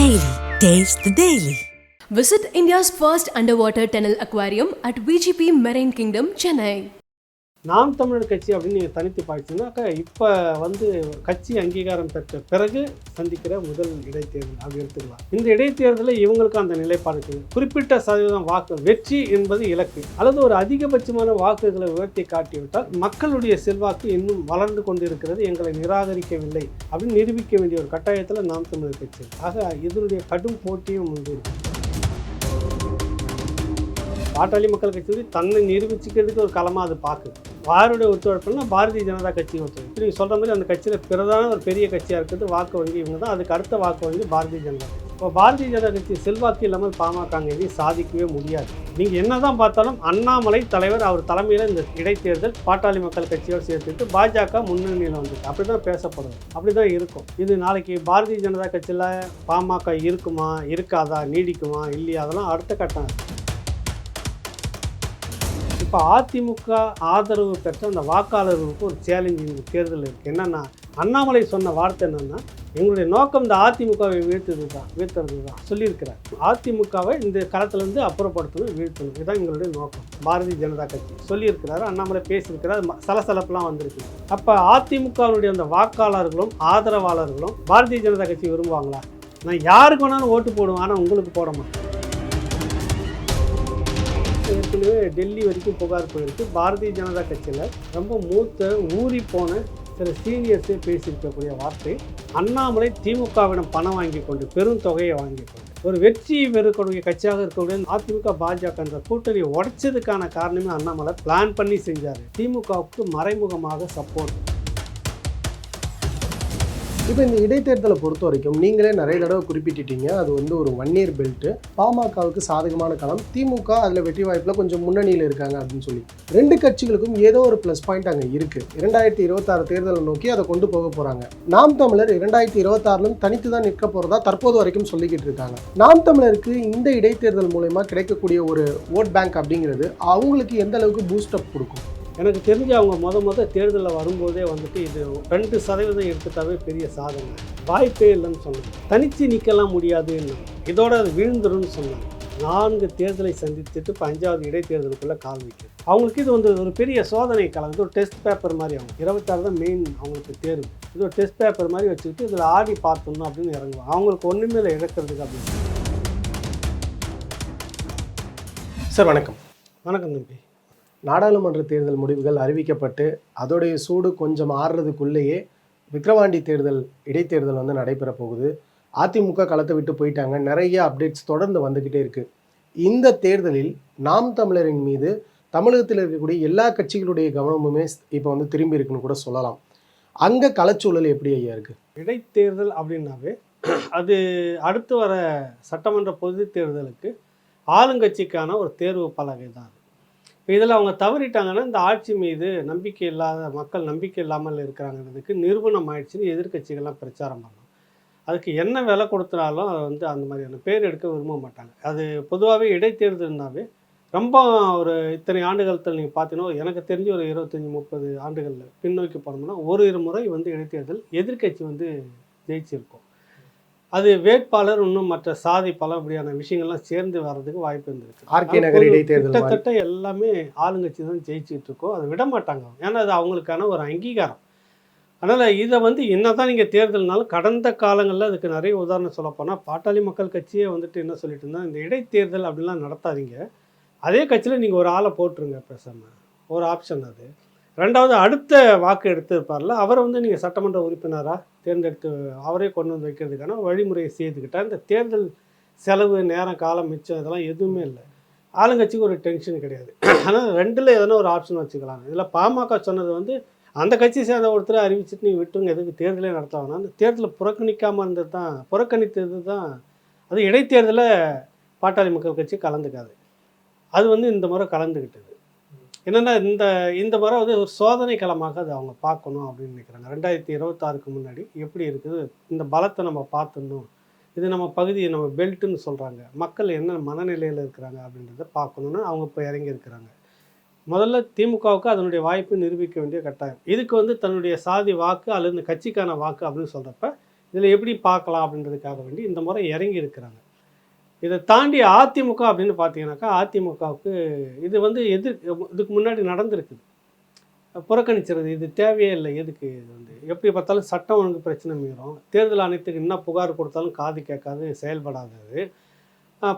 Daily. Taste the Daily. Visit India's first underwater tunnel aquarium at VGP Marine Kingdom, Chennai. நாம் தமிழர் கட்சி அப்படின்னு நீங்கள் தனித்து பார்த்தீங்கன்னாக்கா இப்போ வந்து கட்சி அங்கீகாரம் பெற்ற பிறகு சந்திக்கிற முதல் இடைத்தேர்தல் அப்படி எடுத்துக்கலாம். இந்த இடைத்தேர்தலில் இவங்களுக்கு அந்த நிலைப்பாடு இருக்குது குறிப்பிட்ட சதவீதம் வாக்கு வெற்றி என்பது இலக்கு. அல்லது ஒரு அதிகபட்சமான வாக்குகளை உயர்த்தி காட்டிவிட்டால் மக்களுடைய செல்வாக்கு இன்னும் வளர்ந்து கொண்டிருக்கிறது எங்களை நிராகரிக்கவில்லை அப்படின்னு நிரூபிக்க வேண்டிய ஒரு கட்டாயத்தில் நாம் தமிழர் கட்சி. ஆக இதனுடைய கடும் போட்டியும் உண்டு. பாட்டாளி மக்கள் கட்சி வந்து தன்னை நிரூபிச்சுக்கிறதுக்கு ஒரு களமாக அது பார்க்குது வாருடைய ஒத்துழைப்புனா பாரதிய ஜனதா கட்சி ஒத்துழைப்பு நீங்கள் சொல்கிற மாதிரி அந்த கட்சியில் பிரதான ஒரு பெரிய கட்சியாக இருக்கிறது வாக்கு வங்கி இவங்க தான். அதுக்கு அடுத்த வாக்கு வங்கி பாரதிய ஜனதா. இப்போ பாரதிய ஜனதா கட்சி செல்வாக்கு இல்லாமல் பாமக எதையும் சாதிக்கவே முடியாது. நீங்கள் என்ன தான் பார்த்தாலும் அண்ணாமலை தலைவர் அவர் தலைமையில் இந்த இடைத்தேர்தல் பாட்டாளி மக்கள் கட்சியோடு சேர்த்துட்டு பாஜக முன்னணியில் வந்துட்டு அப்படி தான் பேசப்படும். அப்படி தான் இருக்கும். இது நாளைக்கு பாரதிய ஜனதா கட்சியில் பாமக இருக்குமா இருக்காதா நீடிக்குமா இல்லையா அதெல்லாம் அடுத்த கட்டம். இப்போ அதிமுக ஆதரவு பெற்ற அந்த வாக்காளர்களுக்கு ஒரு சேலஞ்ச் இந்த தேர்தல் இருக்குது என்னென்னா அண்ணாமலை சொன்ன வார்த்தை என்னென்னா எங்களுடைய நோக்கம் இந்த அதிமுகவை வீழ்த்தது தான் வீழ்த்துறது தான் சொல்லியிருக்கிறார். அதிமுகவை இந்த களத்திலேருந்து அப்புறப்படுத்தணும் வீழ்த்தணும் இதுதான் எங்களுடைய நோக்கம். பாரதிய ஜனதா கட்சி சொல்லியிருக்கிறாரு அண்ணாமலை பேசியிருக்கிறார் சலசலப்பெலாம் வந்திருக்கு. அப்போ அதிமுகவினுடைய அந்த வாக்காளர்களும் ஆதரவாளர்களும் பாரதிய ஜனதா கட்சி விரும்புவாங்களா? நான் யாருக்கு வேணாலும் ஓட்டு போடுவேன் ஆனால் உங்களுக்கு போட மாட்டேன். ஏற்கனவே டெல்லி வரைக்கும் புகார் போயிருக்கு. பாரதிய ஜனதா கட்சியில் ரொம்ப மூத்த ஊறி போன சில சீனியர்ஸே பேசியிருக்கக்கூடிய வார்த்தை அண்ணாமலை திமுகவிடம் பணம் வாங்கி கொண்டு பெரும் தொகையை வாங்கி கொண்டு ஒரு வெற்றி பெறக்கூடிய கட்சியாக இருக்கக்கூடிய அதிமுக பாஜக என்ற கூட்டணி உடைச்சதுக்கான காரணமே அண்ணாமலை பிளான் பண்ணி செஞ்சார். திமுகவுக்கு மறைமுகமாக சப்போர்ட் இப்போ இந்த இடைத்தேர்தலை பொறுத்த வரைக்கும் நீங்களே நிறைய தடவை குறிப்பிட்டுட்டீங்க. அது வந்து ஒரு ஒன் இயர் பெல்ட்டு பாமகவுக்கு சாதகமான களம். திமுக அதில் வெற்றி வாய்ப்பில் கொஞ்சம் முன்னணியில் இருக்காங்க அப்படின்னு சொல்லி. ரெண்டு கட்சிகளுக்கும் ஏதோ ஒரு ப்ளஸ் பாயிண்ட் அங்கே இருக்குது இரண்டாயிரத்தி இருபத்தாறு தேர்தலை நோக்கி அதை கொண்டு போக போகிறாங்க நாம் தமிழர் இரண்டாயிரத்தி இருபத்தாறிலும் தனித்து தான் நிற்க போகிறதா தற்போது வரைக்கும் சொல்லிக்கிட்டு இருக்காங்க. நாம் தமிழருக்கு இந்த இடைத்தேர்தல் மூலயமா கிடைக்கக்கூடிய ஒரு ஓட் பேங்க் அப்படிங்கிறது அவங்களுக்கு எந்த அளவுக்கு பூஸ்டப் கொடுக்கும்? எனக்கு தெரிஞ்சு அவங்க முத முத தேர்தலில் வரும்போதே வந்துட்டு இது ரெண்டு சதவீதம் எடுத்துட்டாவே பெரிய சாதனை. வாய்ப்பே இல்லைன்னு சொன்னாங்க. தனித்து நிற்கலாம் முடியாதுன்னு. இதோட அது வீழ்ந்துரும்னு சொன்னாங்க. நான்கு தேர்தலை சந்தித்துட்டு இப்போ அஞ்சாவது இடைத்தேர்தலுக்குள்ளே கால் வைக்குது அவங்களுக்கு இது வந்து ஒரு பெரிய சோதனை காலம் இது ஒரு டெஸ்ட் பேப்பர் மாதிரி அவங்க. இருபத்தாறு தான் மெயின் அவங்களுக்கு தேர்வு. இது ஒரு டெஸ்ட் பேப்பர் மாதிரி வச்சுக்கிட்டு இதில் ஆடி பார்த்தோம்னு அப்படின்னு இறங்குவாங்க அவங்களுக்கு ஒன்றுமே இல்லை இழக்கிறதுக்கு அப்படின்னு. சார் வணக்கம். வணக்கம் தம்பி. நாடாளுமன்ற தேர்தல் முடிவுகள் அறிவிக்கப்பட்டு அதோடைய சூடு கொஞ்சம் ஆறுறதுக்குள்ளேயே விக்ரவாண்டி தேர்தல் இடைத்தேர்தல் வந்து நடைபெற போகுது. அதிமுக களத்தை விட்டு போயிட்டாங்க. நிறைய அப்டேட்ஸ் தொடர்ந்து வந்துக்கிட்டே இருக்குது இந்த தேர்தலில் நாம் தமிழரின் மீது தமிழகத்தில் இருக்கக்கூடிய எல்லா கட்சிகளுடைய கவனமுமே இப்போ வந்து திரும்பி இருக்குன்னு கூட சொல்லலாம். அங்கே களச்சூழல் எப்படி ஐயா இருக்குது இடைத்தேர்தல் அப்படின்னாவே அது அடுத்து வர சட்டமன்ற பொது தேர்தலுக்கு ஆளுங்கட்சிக்கான ஒரு தேர்வு பலகை தான் இதில் அவங்க தவறிட்டாங்கன்னா இந்த ஆட்சி மீது நம்பிக்கை இல்லாத மக்கள் நம்பிக்கை இல்லாமல் இருக்கிறாங்கிறதுக்கு நிறுவனம் ஆயிடுச்சுன்னு எதிர்க்கட்சிகள்லாம் பிரச்சாரம் பண்ணலாம். அதுக்கு என்ன விலை கொடுத்தாலும் அதை வந்து அந்த மாதிரியான பேர் எடுக்க விரும்ப மாட்டாங்க. அது பொதுவாகவே இடைத்தேர்தல்னாவே ரொம்ப ஒரு இத்தனை ஆண்டுகாலத்தில் நீங்கள் பார்த்தீங்கன்னா எனக்கு தெரிஞ்சு ஒரு இருபத்தஞ்சி முப்பது ஆண்டுகளில் பின்னோக்கி போனோம்னா ஒரு இரு முறை வந்து இடைத்தேர்தல் எதிர்க்கட்சி வந்து ஜெயிச்சிருக்கும். அது வேட்பாளர் இன்னும் மற்ற சாதி பல இப்படியான விஷயங்கள்லாம் சேர்ந்து வர்றதுக்கு வாய்ப்பு இருந்திருக்கு. ஆர்கே நகர் இடைத்தேர்தல். கிட்டத்தட்ட எல்லாமே ஆளுங்கட்சி தான் ஜெயிச்சுட்டு இருக்கோம் அதை விட மாட்டாங்க. ஏன்னா அது அவங்களுக்கான ஒரு அங்கீகாரம். அதனால் இதை வந்து என்னதான் நீங்கள் தேர்தல்னாலும் கடந்த காலங்களில் அதுக்கு நிறைய உதாரணம் சொல்லப் போனால் பாட்டாளி மக்கள் கட்சியே வந்துட்டு என்ன சொல்லிட்டு இருந்தா இந்த இடைத்தேர்தல் அப்படிலாம் நடத்தாதீங்க. அதே கட்சியில் நீங்கள் ஒரு ஆளை போட்டுருங்க பேசாமல் ஒரு ஆப்ஷன் அது. ரெண்டாவது அடுத்த வாக்கு எடுத்திருப்பார்ல அவரை வந்து நீங்கள் சட்டமன்ற உறுப்பினராக தேர்ந்தெடுத்து அவரே கொண்டு வந்து வைக்கிறதுக்கான வழிமுறையை செய்துக்கிட்டால் இந்த தேர்தல் செலவு நேரம் காலம் மிச்சம் இதெல்லாம் எதுவுமே இல்லை. ஆளுங்கட்சிக்கு ஒரு டென்ஷன் கிடையாது. ஆனால் ரெண்டில் எதனா ஒரு ஆப்ஷன் வச்சுக்கலாம். இதில் பாமக சொன்னது வந்து அந்த கட்சி சேர்ந்த ஒருத்தரை அறிவிச்சிட்டு நீ விட்டுருங்க எதுக்கு தேர்தலே நடத்தலாம் அந்த தேர்தலை புறக்கணிக்காமல் இருந்தது தான் புறக்கணித்தது தான் அது இடைத்தேர்தலில் பாட்டாளி மக்கள் கட்சி கலந்துக்காது. அது வந்து இந்த முறை கலந்துக்கிட்டது என்னென்னா இந்த இந்த வாரம் வந்து ஒரு சோதனை களமாக அதை அவங்க பார்க்கணும் அப்படின்னு நினைக்கிறாங்க. ரெண்டாயிரத்தி இருபத்தாறுக்கு முன்னாடி எப்படி இருக்குது? இந்த பலத்தை நம்ம பார்த்துடணும். இது நம்ம பகுதியை நம்ம பெல்ட்டுன்னு சொல்கிறாங்க மக்கள் என்ன மனநிலையில் இருக்கிறாங்க அப்படின்றத பார்க்கணுன்னு அவங்க இப்போ இறங்கி இருக்கிறாங்க. முதல்ல திமுகவுக்கு அதனுடைய வாய்ப்பு நிரூபிக்க வேண்டிய கட்டாயம். இதுக்கு வந்து தன்னுடைய சாதி வாக்கு அல்லது இந்த கட்சிக்கான வாக்கு அப்படின்னு சொல்கிறப்ப இதில் எப்படி பார்க்கலாம் அப்படின்றதுக்காக வேண்டி இந்த முறை இறங்கி இருக்கிறாங்க. இதை தாண்டி அதிமுக அப்படின்னு பார்த்தீங்கன்னாக்கா அதிமுகவுக்கு இது வந்து எதிர் இதுக்கு முன்னாடி நடந்திருக்குது புறக்கணிச்சிருது. இது தேவையே இல்லை. எதுக்கு இது வந்து? எப்படி பார்த்தாலும் சட்டம் ஒழுங்கு பிரச்சனை மீறும். தேர்தல் ஆணையத்துக்கு என்ன புகார் கொடுத்தாலும் காது கேட்காது செயல்படாதது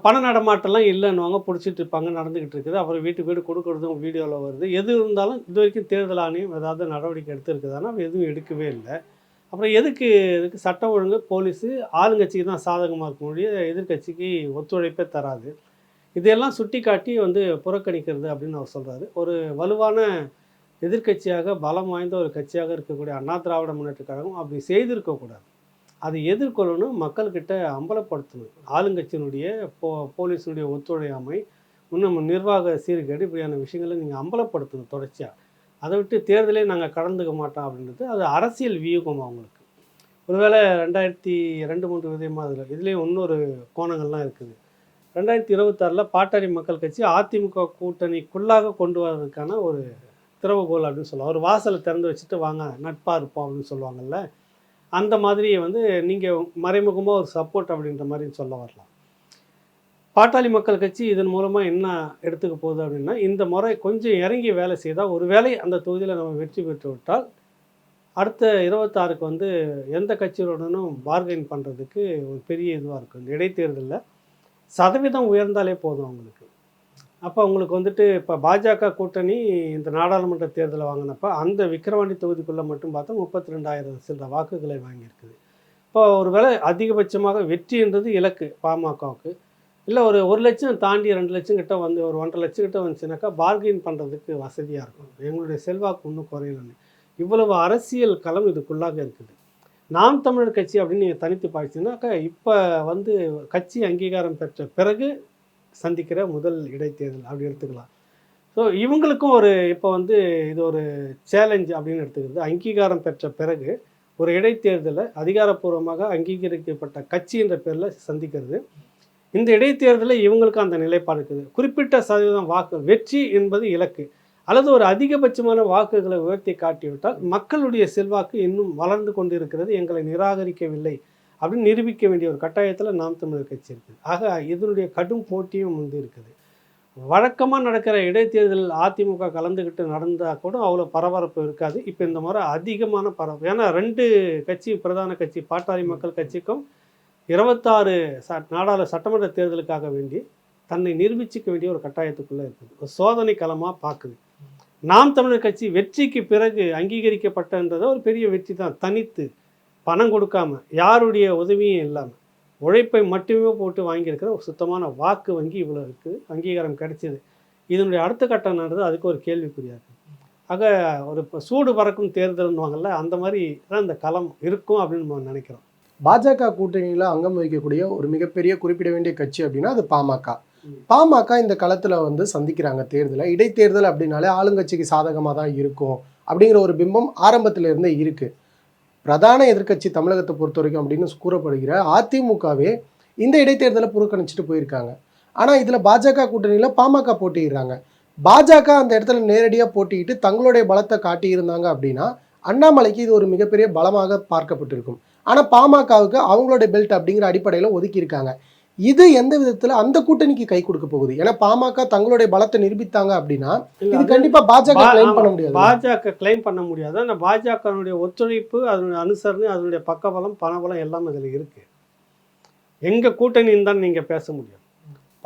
பண நடமாட்டம்லாம் இல்லைன்னுவாங்க. பிடிச்சிட்டு இருப்பாங்க. நடந்துக்கிட்டு இருக்குது. அப்புறம் வீட்டுக்கு வீடு கொடுக்குறதும் வீடியோவில் வருது. எது இருந்தாலும் இது வரைக்கும் தேர்தல் ஆணையம் ஏதாவது நடவடிக்கை எடுத்திருக்குதானா எதுவும் எடுக்கவே இல்லை. அப்புறம் எதுக்கு இதுக்கு சட்டம் ஒழுங்கு? போலீஸு ஆளுங்கட்சிக்கு தான் சாதகமாக இருக்க முடியும். எதிர்க்கட்சிக்கு ஒத்துழைப்பே தராது. இதையெல்லாம் சுட்டி காட்டி வந்து புறக்கணிக்கிறது அப்படின்னு அவர் சொல்கிறாரு ஒரு வலுவான எதிர்க்கட்சியாக பலம் வாய்ந்த ஒரு கட்சியாக இருக்கக்கூடிய அண்ணா திராவிட முன்னேற்ற கழகம் அப்படி செய்திருக்கக்கூடாது அதை எதிர்கொள்ளணும் மக்கள்கிட்ட அம்பலப்படுத்தணும். ஆளுங்கட்சியினுடைய போ போலீஸினுடைய ஒத்துழையாமை இன்னும் நிர்வாக சீர்கேடு இப்படியான விஷயங்களை நீங்கள் அம்பலப்படுத்தணும் தொடர்ச்சியாக அதை விட்டு தேர்தலே நாங்கள் கடந்துக்க மாட்டோம் அப்படின்றது அது அரசியல் வியூகம் அவங்களுக்கு. ஒருவேளை ரெண்டாயிரத்தி ரெண்டு மூன்று விதமாக அதில் இதுலேயும் இன்னொரு கோணங்கள்லாம் இருக்குது. ரெண்டாயிரத்தி இருபத்தாறில் பாட்டாளி மக்கள் கட்சி அதிமுக கூட்டணிக்குள்ளாக கொண்டு வர்றதுக்கான ஒரு திறவுகோல் அப்படின்னு சொல்லுவாங்க. ஒரு வாசலை திறந்து வச்சுட்டு வாங்க நட்பாக இருப்போம் அப்படின்னு சொல்லுவாங்கல்ல. அந்த மாதிரி வந்து நீங்கள் மறைமுகமாக ஒரு சப்போர்ட் அப்படின்ற மாதிரி சொல்ல வரலாம். பாட்டாளி மக்கள் கட்சி இதன் மூலமாக என்ன எடுத்துக்க போகுது அப்படின்னா இந்த முறை கொஞ்சம் இறங்கி வேலை செய்தால் ஒரு வேளை அந்த தொகுதியில் நம்ம வெற்றி பெற்று விட்டால் அடுத்த இருபத்தாறுக்கு வந்து எந்த கட்சியுடனும் பார்கெயின் பண்ணுறதுக்கு ஒரு பெரிய இதுவாக இருக்கும். இந்த இடைத்தேர்தலில் சதவீதம் உயர்ந்தாலே போதும் அவங்களுக்கு. அப்போ அவங்களுக்கு வந்துட்டு இப்போ பாஜக கூட்டணி இந்த நாடாளுமன்ற தேர்தலை வாங்கினப்போ அந்த விக்கிரவாண்டி தொகுதிக்குள்ளே மட்டும் பார்த்தா முப்பத்தி ரெண்டாயிரம் சில வாக்குகளை வாங்கியிருக்குது. இப்போ ஒருவேளை அதிகபட்சமாக வெற்றின்றது இலக்கு பாமகவுக்கு. இல்லை ஒரு ஒரு லட்சம் தாண்டி ரெண்டு லட்சம் கிட்ட வந்து ஒரு ஒன்றரை லட்சம் கிட்ட வந்துச்சுனாக்கா பார்கெயின் பண்ணுறதுக்கு வசதியாக இருக்கும். எங்களுடைய செல்வாக்கு இன்னும் குறையலன்னு இவ்வளவு அரசியல் களம் இதுக்குள்ளாக இருக்குது. நாம் தமிழர் கட்சி அப்படின்னு நீங்கள் தனித்து பாய்ச்சினாக்கா இப்போ வந்து கட்சி அங்கீகாரம் பெற்ற பிறகு சந்திக்கிற முதல் இடைத்தேர்தல் அப்படி எடுத்துக்கலாம். ஸோ இவங்களுக்கும் ஒரு இப்போ வந்து இது ஒரு சேலஞ்ச் அப்படின்னு எடுத்துக்கிறது. அங்கீகாரம் பெற்ற பிறகு ஒரு இடைத்தேர்தலை அதிகாரப்பூர்வமாக அங்கீகரிக்கப்பட்ட கட்சி என்ற பேரில் சந்திக்கிறது. இந்த இடைத்தேர்தலில் இவங்களுக்கு அந்த நிலைப்பாடு இருக்குது. குறிப்பிட்ட சதவீதம் வாக்கு வெற்றி என்பது இலக்கு. அல்லது ஒரு அதிகபட்சமான வாக்குகளை உயர்த்தி காட்டிவிட்டால் மக்களுடைய செல்வாக்கு இன்னும் வளர்ந்து கொண்டிருக்கிறது எங்களை நிராகரிக்கவில்லை அப்படின்னு நிரூபிக்க வேண்டிய ஒரு கட்டாயத்தில் நாம் தமிழர் கட்சி இருக்குது. ஆக இதனுடைய கடும் போட்டியும் வந்து இருக்குது. வழக்கமாக நடக்கிற இடைத்தேர்தலில் அதிமுக கலந்துக்கிட்டு நடந்தால் கூட அவ்வளோ பரபரப்பு இருக்காது. இப்போ இந்த முறை அதிகமான பரபரப்பு. ஏன்னா ரெண்டு கட்சி பிரதான கட்சி பாட்டாளி மக்கள் கட்சிக்கும் இருபத்தாறு ச நாடாளு சட்டமன்ற தேர்தலுக்காக வேண்டி தன்னை நிரூபிச்சிக்க வேண்டிய ஒரு கட்டாயத்துக்குள்ளே இருக்குது. ஒரு சோதனை களமாக பார்க்குது நாம் தமிழர் கட்சி வெற்றிக்கு பிறகு அங்கீகரிக்கப்பட்டன்றதை ஒரு பெரிய வெற்றி தான். தனித்து பணம் கொடுக்காம யாருடைய உதவியும் இல்லாமல் உழைப்பை மட்டுமே போட்டு வாங்கியிருக்கிற ஒரு சுத்தமான வாக்கு வங்கி இவ்வளோ இருக்குது. அங்கீகாரம் கிடைச்சிது. இதனுடைய அடுத்த கட்டம் நடந்தது அதுக்கு ஒரு கேள்விக்குறியாக இருக்குது ஆக ஒரு இப்போ சூடு பறக்கும் தேர்தல்னுவாங்கல்ல அந்த மாதிரி தான் இந்த களம் இருக்கும் அப்படின்னு நம்ம நினைக்கிறோம். பாஜக கூட்டணியில் அங்கம் வகிக்கக்கூடிய ஒரு மிகப்பெரிய குறிப்பிட வேண்டிய கட்சி அப்படின்னா அது பாமக. பாமக இந்த களத்தில் வந்து சந்திக்கிறாங்க தேர்தலை. இடைத்தேர்தல் அப்படின்னாலே ஆளுங்கட்சிக்கு சாதகமாக தான் இருக்கும் அப்படிங்கிற ஒரு பிம்பம் ஆரம்பத்திலிருந்தே இருந்தே பிரதான எதிர்க்கட்சி தமிழகத்தை பொறுத்த வரைக்கும் அப்படின்னு கூறப்படுகிற அதிமுகவே இந்த இடைத்தேர்தலை புறக்கணிச்சிட்டு போயிருக்காங்க. ஆனால் இதில் பாஜக கூட்டணியில் பாமக போட்டியிடுறாங்க. பாஜக அந்த இடத்துல நேரடியாக போட்டியிட்டு தங்களுடைய பலத்தை காட்டியிருந்தாங்க அப்படின்னா அண்ணாமலைக்கு இது ஒரு மிகப்பெரிய பலமாக பார்க்கப்பட்டிருக்கும். ஆனால் பாமகவுக்கு அவங்களோட பெல்ட் அப்படிங்கிற அடிப்படையில் ஒதுக்கியிருக்காங்க. இது எந்த விதத்தில் அந்த கூட்டணிக்கு கை கொடுக்க போகுது? ஏன்னா பாமக தங்களுடைய பலத்தை நிரூபித்தாங்க அப்படின்னா இது கண்டிப்பா பாஜக கிளைம் பண்ண முடியாது. பாஜக கிளைம் பண்ண முடியாது. ஆனால் பாஜகனுடைய ஒத்துழைப்பு அதனுடைய அனுசரணை அதனுடைய பக்கபலம் பணபலம் எல்லாம் இதில் இருக்குது எங்கள் கூட்டணின்னு தான் நீங்கள் பேச முடியும்.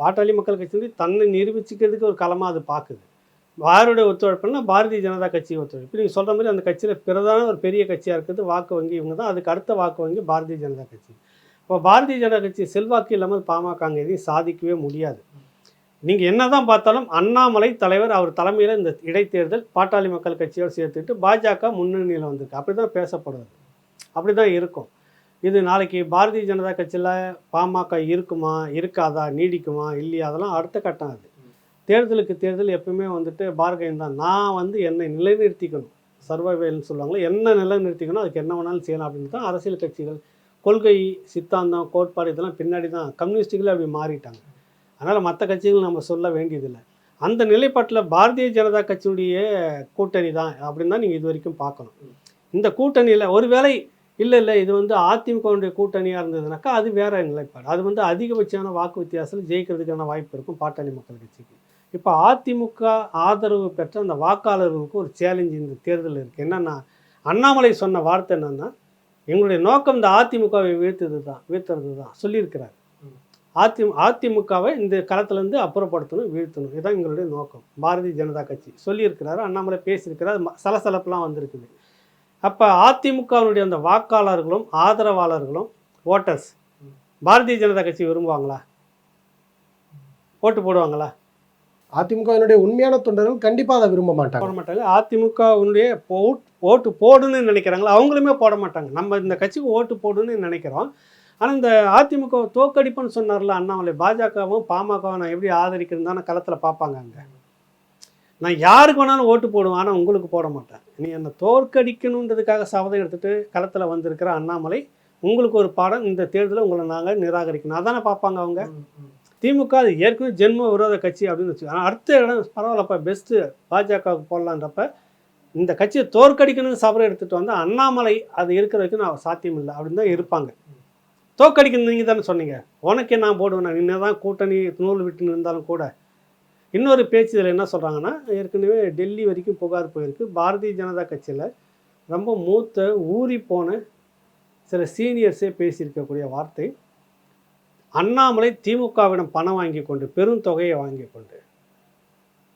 பாட்டாளி மக்கள் கட்சி வந்து தன்னை நிரூபிச்சுக்கிறதுக்கு ஒரு களமாக அது பார்க்குது யாருடைய ஒத்துழைப்புனா பாரதிய ஜனதா கட்சி ஒத்துழைப்பு. நீங்கள் சொல்கிற மாதிரி அந்த கட்சியில் பிரதான ஒரு பெரிய கட்சியாக இருக்குது வாக்கு வங்கி இவங்க தான். அதுக்கு அடுத்த வாக்கு வங்கி பாரதிய ஜனதா கட்சி. இப்போ பாரதிய ஜனதா கட்சி செல்வாக்கு இல்லாமல் பாமகங்க எதையும் சாதிக்கவே முடியாது. நீங்கள் என்னதான் பார்த்தாலும் அண்ணாமலை தலைவர் அவர் தலைமையில் இந்த இடைத்தேர்தல் பாட்டாளி மக்கள் கட்சியோடு சேர்த்துட்டு பாஜக முன்னணியில் வந்திருக்கு. அப்படி தான் பேசப்படுது. அப்படி தான் இருக்கும். இது நாளைக்கு பாரதிய ஜனதா கட்சியில் பாமக இருக்குமா இருக்காதா நீடிக்குமா இல்லையா அதெல்லாம் அடுத்த கட்டம் அது. தேர்தலுக்கு தேர்தல் எப்பவுமே வந்துட்டு பார்கெயின் தான். நான் வந்து என்னை நிலைநிறுத்திக்கணும். சர்வைவல்னு சொல்லுவாங்களே என்ன நிலைநிறுத்திக்கணும் அதுக்கு என்ன வேணாலும் செய்யலாம் அப்படின்னு தான் அரசியல் கட்சிகள் கொள்கை சித்தாந்தம் கோட்பாடு இதெல்லாம் பின்னாடி தான் கம்யூனிஸ்டுகளே அப்படி மாறிட்டாங்க. அதனால் மற்ற கட்சிகள் நம்ம சொல்ல வேண்டியதில்லை. அந்த நிலைப்பாட்டில் பாரதிய ஜனதா கட்சியுடைய கூட்டணி தான் அப்படின்னு தான் நீங்கள் இது வரைக்கும் பார்க்கணும். இந்த கூட்டணியில் ஒருவேளை இல்லை இல்லை இது வந்து அதிமுகவுடைய கூட்டணியாக இருந்ததுனாக்கா அது வேற நிலைப்பாடு. அது வந்து அதிகபட்சமான வாக்கு வித்தியாசத்தில் ஜெயிக்கிறதுக்கான வாய்ப்பு இருக்கும் பாட்டாளி மக்கள் கட்சிக்கு. இப்போ அதிமுக ஆதரவு பெற்ற அந்த வாக்காளர்களுக்கு ஒரு சேலஞ்ச் இந்த தேர்தல் இருக்குது என்னென்னா அண்ணாமலை சொன்ன வார்த்தை என்னென்னா எங்களுடைய நோக்கம் இந்த அதிமுகவை வீழ்த்துறது தான் வீழ்த்துறது தான் சொல்லியிருக்கிறார். அதி அதிமுகவை இந்த களத்துலேருந்து அப்புறப்படுத்தணும் வீழ்த்தணும். இதுதான் எங்களுடைய நோக்கம். பாரதிய ஜனதா கட்சி சொல்லியிருக்கிறாரு அண்ணாமலை பேசியிருக்கிறார் சலசலப்பெலாம் வந்திருக்குது. அப்போ அதிமுகவினுடைய அந்த வாக்காளர்களும் ஆதரவாளர்களும் ஓட்டர்ஸ் பாரதிய ஜனதா கட்சி விரும்புவாங்களா? ஓட்டு போடுவாங்களா? அதிமுகவினுடைய உண்மையான தொண்டர்கள் கண்டிப்பா அதை விரும்ப மாட்டாங்க. போட மாட்டாங்க. அதிமுகவினுடைய ஓட் ஓட்டு போடுன்னு நினைக்கிறாங்களா? அவங்களுமே போட மாட்டாங்க. நம்ம இந்த கட்சிக்கு ஓட்டு போடுன்னு நினைக்கிறோம். ஆனால் இந்த அதிமுக தோக்கடிப்புன்னு சொன்னார்ல அண்ணாமலை பாஜகவும் பாமகவும் நான் எப்படி ஆதரிக்கிறேன்னு தானே களத்தில் பார்ப்பாங்க அங்கே. நான் யாருக்கு வேணாலும் ஓட்டு போடுவேன் ஆனால் உங்களுக்கு போட மாட்டேன். நீ என்னை தோற்கடிக்கணுன்றதுக்காக சபதம் எடுத்துட்டு களத்தில் வந்திருக்கிற அண்ணாமலை உங்களுக்கு ஒரு பாடம் இந்த தேர்தலில் உங்களை நாங்கள் நிராகரிக்கணும். அதானே பார்ப்பாங்க அவங்க? திமுக அது ஏற்கனவே ஜென்ம விரோத கட்சி அப்படின்னு வச்சு ஆனால் அடுத்த இடம் பரவாயில்லப்பா பெஸ்ட்டு பாஜகவுக்கு போடலான்றப்ப இந்த கட்சியை தோற்கடிக்கணும்னு சபரம் எடுத்துகிட்டு வந்து அண்ணாமலை அது இருக்கிற வரைக்கும் நான் சாத்தியம் இல்லை அப்படின்னு தான் இருப்பாங்க. தோற்கடிக்கணும் நீங்கள் தானே சொன்னீங்க. உனக்கே நான் போடுவேன்? இன்னும் தான் கூட்டணி நூல் விட்டுன்னு இருந்தாலும் கூட. இன்னொரு பேச்சு இதில் என்ன சொல்கிறாங்கன்னா ஏற்கனவே டெல்லி வரைக்கும் புகார் போயிருக்கு. பாரதிய ஜனதா கட்சியில் ரொம்ப மூத்த ஊறி போன சில சீனியர்ஸே பேசியிருக்கக்கூடிய வார்த்தை. அண்ணாமலை திமுகவிடம் பணம் வாங்கி கொண்டு பெரும் தொகையை வாங்கி கொண்டு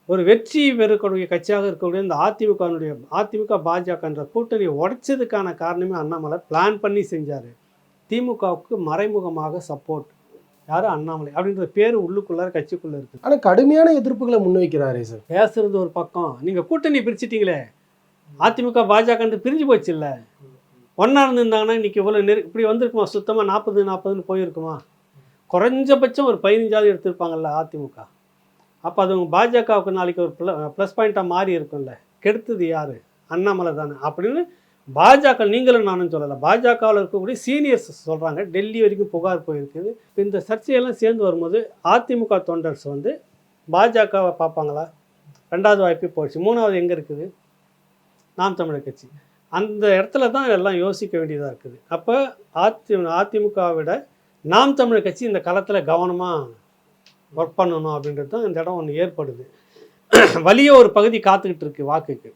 ஒரு வெற்றி பெறக்கூடிய கட்சியாக இருக்கக்கூடிய இந்த அதிமுகவினுடைய அதிமுக பாஜக என்ற கூட்டணியை உடைச்சதுக்கான காரணமே அண்ணாமலை. பிளான் பண்ணி செஞ்சார். திமுகவுக்கு மறைமுகமாக சப்போர்ட் யார்? அண்ணாமலை. அப்படின்ற பேர் உள்ளுக்குள்ளார கட்சிக்குள்ளே இருக்குது ஆனா கடுமையான எதிர்ப்புகளை முன்வைக்கிறாரே சார். பேசுறது ஒரு பக்கம். நீங்கள் கூட்டணி பிரிச்சிட்டீங்களே. அதிமுக பாஜகன்ட்டு பிரிஞ்சு போச்சு இல்லை ஒன்றா இருந்திருந்தாங்கன்னா இன்றைக்கி இவ்வளோ நெரு இப்படி வந்திருக்குமா? சுத்தமாக நாற்பது நாற்பதுன்னு போயிருக்குமா? குறைஞ்சபட்சம் ஒரு பதினஞ்சாவது எடுத்திருப்பாங்கல்ல அதிமுக. அப்போ அது பாஜகவுக்கு நாளைக்கு ஒரு ப்ளஸ் பாயிண்ட்டாக மாறி இருக்கும்ல. கெடுத்தது யார்? அண்ணாமலை தானே. அப்படின்னு பாஜக நீங்களும் நானும் சொல்லலை. பாஜகவில் இருக்கக்கூடிய சீனியர்ஸ் சொல்கிறாங்க டெல்லி வரைக்கும் புகார் போயிருக்குது. இப்போ இந்த சர்ச்சையெல்லாம் சேர்ந்து வரும்போது அதிமுக தொண்டர்ஸ் வந்து பாஜகவை பார்ப்பாங்களா? ரெண்டாவது வாய்ப்பு போயிடுச்சு மூணாவது எங்கே இருக்குது? நாம் தமிழர் கட்சி. அந்த இடத்துல தான் எல்லாம் யோசிக்க வேண்டியதாக இருக்குது. அப்போ அதி அதிமுகவை விட நாம் தமிழர் கட்சி இந்த களத்தில் கவனமாக ஒர்க் பண்ணணும் அப்படின்றது தான் இந்த இடம் ஒன்று ஏற்படுது. வலிய ஒரு பகுதி காத்துக்கிட்டு இருக்கு வாக்குக்கு.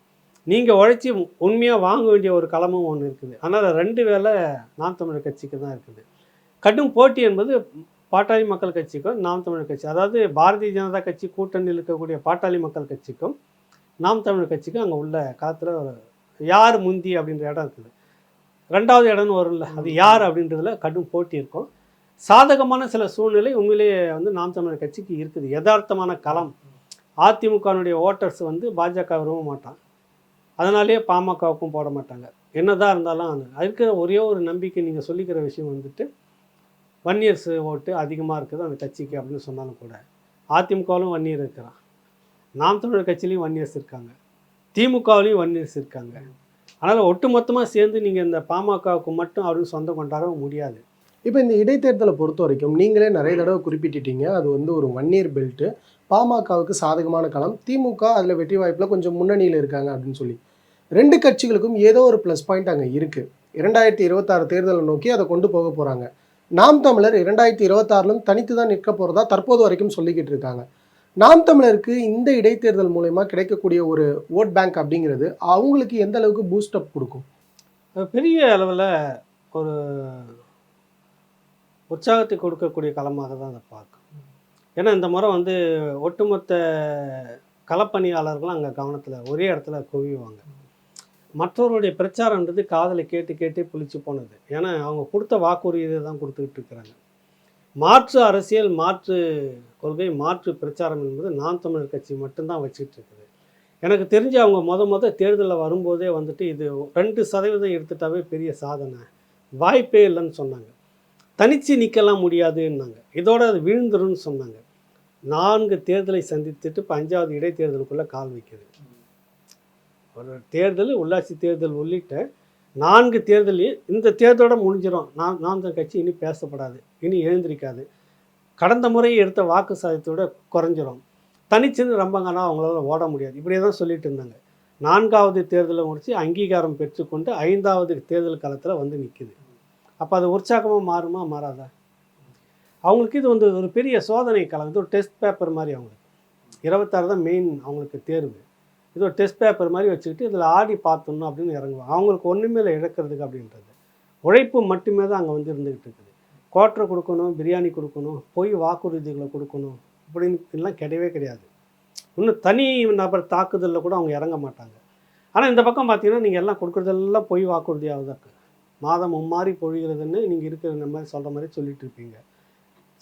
நீங்கள் உழைச்சி உண்மையாக வாங்க வேண்டிய ஒரு களமும் ஒன்று இருக்குது. ஆனால் ரெண்டு வேலை நாம் தமிழர் கட்சிக்கு தான் இருக்குது. கடும் போட்டி என்பது பாட்டாளி மக்கள் கட்சிக்கும் நாம் தமிழர் கட்சி அதாவது பாரதிய ஜனதா கட்சி கூட்டணியில் இருக்கக்கூடிய பாட்டாளி மக்கள் கட்சிக்கும் நாம் தமிழர் கட்சிக்கும் அங்கே உள்ள களத்தில் யார் முந்தி அப்படின்ற இடம் இருக்குது. ரெண்டாவது இடம்னு வரும்ல அது யார் அப்படின்றதுல கடும் போட்டி இருக்கும். சாதகமான சில சூழ்நிலை உண்மையிலேயே வந்து நாம் தமிழர் கட்சிக்கு இருக்குது. யதார்த்தமான களம். அதிமுகனுடைய ஓட்டர்ஸ் வந்து பாஜக விரும்ப மாட்டான் அதனாலேயே பாமகவுக்கும் போட மாட்டாங்க. என்னதான் இருந்தாலும் அது. இருக்கிற ஒரே ஒரு நம்பிக்கை நீங்கள் சொல்லிக்கிற விஷயம் வந்துட்டு ஒன் இயர்ஸ் ஓட்டு அதிகமாக இருக்குது அந்த கட்சிக்கு அப்படின்னு சொன்னாலும் கூட. அதிமுகவிலும் ஒன் இயர் இருக்கிறான். நாம் தமிழர் கட்சியிலையும் ஒன் இயர்ஸ் இருக்காங்க. திமுகவிலையும் ஒன் இயர்ஸ் இருக்காங்க. அதனால் ஒட்டுமொத்தமாக சேர்ந்து நீங்கள் இந்த பாமகவுக்கு மட்டும் அப்படின்னு சொந்தம் கொண்டாட முடியாது. இப்போ இந்த இடைத்தேர்தலை பொறுத்த வரைக்கும் நீங்களே நிறைய தடவை குறிப்பிட்டுட்டீங்க. அது வந்து ஒரு ஒன் இயர் பெல்ட்டு பாமகவுக்கு சாதகமான களம். திமுக அதில் வெற்றி வாய்ப்பில் கொஞ்சம் முன்னணியில் இருக்காங்க அப்படின்னு சொல்லி. ரெண்டு கட்சிகளுக்கும் ஏதோ ஒரு ப்ளஸ் பாயிண்ட் அங்கே இருக்குது இரண்டாயிரத்தி இருபத்தாறு தேர்தலை நோக்கி அதை கொண்டு போக போகிறாங்க நாம் தமிழர் இரண்டாயிரத்தி இருபத்தாறிலும் தனித்து தான் நிற்க போகிறதா தற்போது வரைக்கும் சொல்லிக்கிட்டு இருக்காங்க. நாம் தமிழருக்கு இந்த இடைத்தேர்தல் மூலயமா கிடைக்கக்கூடிய ஒரு ஓட் பேங்க் அப்படிங்கிறது அவங்களுக்கு எந்த அளவுக்கு பூஸ்டப் கொடுக்கும்? பெரிய அளவில் ஒரு உற்சாகத்தை கொடுக்கக்கூடிய களமாக தான் அதை பார்க்கும் ஏன்னா இந்த முறை வந்து ஒட்டுமொத்த களப்பணியாளர்களும் அங்கே கவனத்தில் ஒரே இடத்துல குவிவாங்க. மற்றவருடைய பிரச்சாரன்றது காதலை கேட்டு கேட்டு புளிச்சு போனது. ஏன்னா அவங்க கொடுத்த வாக்குறுதியை தான் கொடுத்துக்கிட்டு இருக்கிறாங்க. மாற்று அரசியல் மாற்று கொள்கை மாற்று பிரச்சாரம் என்பது நான் தமிழர் கட்சி மட்டும்தான் வச்சுக்கிட்டு இருக்குது. எனக்கு தெரிஞ்சு அவங்க முத முத தேர்தலில் வரும்போதே வந்துட்டு இது ரெண்டு சதவீதம் எடுத்துட்டாவே பெரிய சாதனை. வாய்ப்பே இல்லைன்னு சொன்னாங்க. தனிச்சு நிற்கலாம் முடியாதுன்னாங்க. இதோட அது வீழ்ந்துரும்னு சொன்னாங்க. நான்கு தேர்தலை சந்தித்துட்டு இப்போ அஞ்சாவது இடைத்தேர்தலுக்குள்ளே கால் வைக்குது. ஒரு தேர்தல் உள்ளாட்சி தேர்தல் உள்ளிட்ட நான்கு தேர்தல் இந்த தேர்தலோட முடிஞ்சிடும் நான் நாம் கட்சி இனி பேசப்படாது. இனி எழுந்திருக்காது. கடந்த முறை எடுத்த வாக்கு சாதத்தோட குறைஞ்சிரும். தனிச்சுன்னு ரொம்பங்கன்னா அவங்களால ஓட முடியாது. இப்படியே தான் சொல்லிட்டு இருந்தாங்க. நான்காவது தேர்தலை முடித்து அங்கீகாரம் பெற்றுக்கொண்டு ஐந்தாவது தேர்தல் காலத்தில் வந்து நிற்குது அப்போ அது உற்சாகமாக மாறுமா? மாறாதா? அவங்களுக்கு இது வந்து ஒரு பெரிய சோதனை காலம் இது ஒரு டெஸ்ட் பேப்பர் மாதிரி அவங்களுக்கு. இருபத்தாறு தான் மெயின் அவங்களுக்கு தேர்வு. இது ஒரு டெஸ்ட் பேப்பர் மாதிரி வச்சுக்கிட்டு இதில் ஆடி பார்த்தோம்னா அப்படின்னு இறங்குவாங்க. அவங்களுக்கு ஒன்றுமே இல்லை இழக்கிறதுக்கு அப்படின்றது. உழைப்பு மட்டுமே தான் அங்கே வந்து இருந்துக்கிட்டு இருக்குது. குவார்ட்டர் கொடுக்கணும் பிரியாணி கொடுக்கணும் பொய் வாக்குறுதிகளை கொடுக்கணும் அப்படின்னு எல்லாம் கிடையவே கிடையாது. இன்னும் தனி நபர் தாக்குதலில் கூட அவங்க இறங்க மாட்டாங்க. ஆனால் இந்த பக்கம் பார்த்தீங்கன்னா நீங்கள் எல்லாம் கொடுக்குறதெல்லாம் பொய் வாக்குறுதியாக தான் இருக்குது மாதம் மும்மாறி பொழிகிறதுன்னு நீங்கள் இருக்கிற இந்த மாதிரி சொல்கிற மாதிரி சொல்லிட்டு இருப்பீங்க.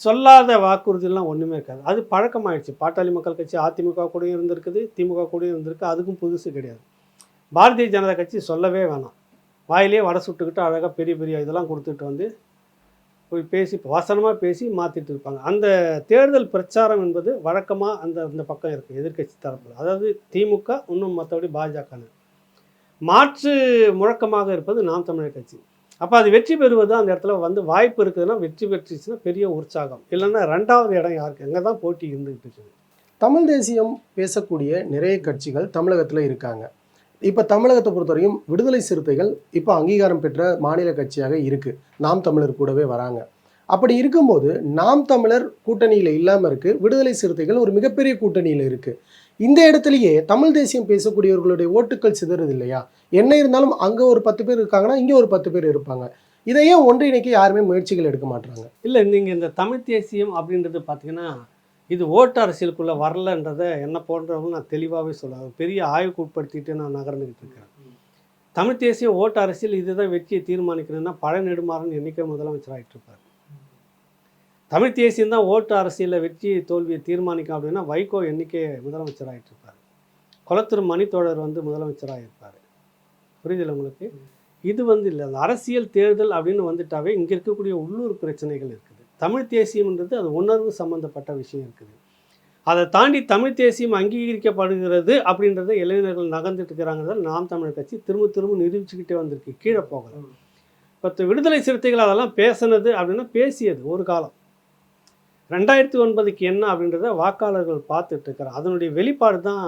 சொல்லாத வாக்குறுதிலாம் ஒன்றுமே இருக்காது. அது பழக்கமாயிடுச்சு. பாட்டாளி மக்கள் கட்சி அதிமுக கூடயும் இருந்திருக்குது திமுக கூடயும் இருந்திருக்கு. அதுக்கும் புதுசு கிடையாது. பாரதிய ஜனதா கட்சி சொல்லவே வேணாம். வாயிலே வடை சுட்டுக்கிட்டு அழகாக பெரிய பெரிய இதெல்லாம் கொடுத்துட்டு வந்து போய் பேசி வசனமாக பேசி மாற்றிட்டு இருப்பாங்க. அந்த தேர்தல் பிரச்சாரம் என்பது வழக்கமாக அந்த இந்த பக்கம் இருக்குது எதிர்க்கட்சி தரப்பில். அதாவது திமுக இன்னும் மற்றபடி பாஜகன்னு மாற்று முழக்கமாக இருப்பது நாம் தமிழர் கட்சி. அப்போ அது வெற்றி பெறுவது அந்த இடத்துல வந்து வாய்ப்பு இருக்குதுன்னா வெற்றி பெற்றுச்சுன்னா பெரிய உற்சாகம். இல்லைன்னா ரெண்டாவது இடம் யாருக்கு? அங்கே தான் போட்டி இருந்துகிட்டு இருக்குது. தமிழ் தேசியம் பேசக்கூடிய நிறைய கட்சிகள் தமிழகத்தில் இருக்காங்க. இப்போ தமிழகத்தை பொறுத்தவரையும் விடுதலை சிறுத்தைகள் இப்போ அங்கீகாரம் பெற்ற மாநில கட்சியாக இருக்குது நாம் தமிழர் கூடவே வராங்க. அப்படி இருக்கும்போது நாம் தமிழர் கூட்டணியில் இல்லாமல் இருக்குது விடுதலை சிறுத்தைகள் ஒரு மிகப்பெரிய கூட்டணியில் இருக்குது இந்த இடத்துலையே தமிழ் தேசியம் பேசக்கூடியவர்களுடைய ஓட்டுக்கள் சிதறுது இல்லையா? என்ன இருந்தாலும் அங்கே ஒரு பத்து பேர் இருக்காங்கன்னா இங்கே ஒரு பத்து பேர் இருப்பாங்க. இதையே ஒன்றிணைக்க யாருமே முயற்சிகள் எடுக்க மாட்டாங்க இல்லை நீங்கள் இந்த தமிழ் தேசியம் அப்படின்றது பார்த்தீங்கன்னா இது ஓட்டு அரசியலுக்குள்ளே வரலன்றதை என்ன போன்றவங்க நான் தெளிவாகவே சொல்லுவேன் பெரிய ஆய்வுக்கு உட்படுத்திட்டு நான் நகர்ந்துக்கிட்டு இருக்கேன் தமிழ் தேசிய ஓட்டு அரசியல் இதுதான் வெற்றியை தீர்மானிக்கணும்னா பழ நெடுமாறன் என்னைக்கே முதலமைச்சர் ஆகிட்டு இருப்பார் தமிழ் தேசியம் தான் ஓட்டு அரசியலில் வெற்றியை தோல்வியை தீர்மானிக்கும் அப்படின்னா வைகோ எண்ணிக்கை முதலமைச்சர் ஆகிட்டு இருப்பார் குளத்தூர் மணித்தோழர் வந்து முதலமைச்சராக இருப்பார் புரியுதுல்ல உங்களுக்கு? இது வந்து இல்லை அந்த அரசியல் தேர்தல் அப்படின்னு வந்துட்டாவே இங்கே இருக்கக்கூடிய உள்ளூர் பிரச்சனைகள் இருக்குது. தமிழ் தேசியம்ன்றது அது உணர்வு சம்மந்தப்பட்ட விஷயம் இருக்குது. அதை தாண்டி தமிழ் தேசியம் அங்கீகரிக்கப்படுகிறது அப்படின்றத இளைஞர்கள் நகர்ந்துட்டு இருக்கிறாங்க நாம் தமிழர் கட்சி திரும்ப திரும்ப நிரூபிச்சுக்கிட்டே வந்திருக்கு. கீழே போகல. பத்து விடுதலை சிறுத்தைகள் அதெல்லாம் பேசுனது அப்படின்னா பேசியது ஒரு காலம். ரெண்டாயிரத்தி ஒன்பதுக்கு என்ன அப்படின்றத வாக்காளர்கள் பார்த்துட்டு இருக்கிறார் அதனுடைய வெளிப்பாடு தான்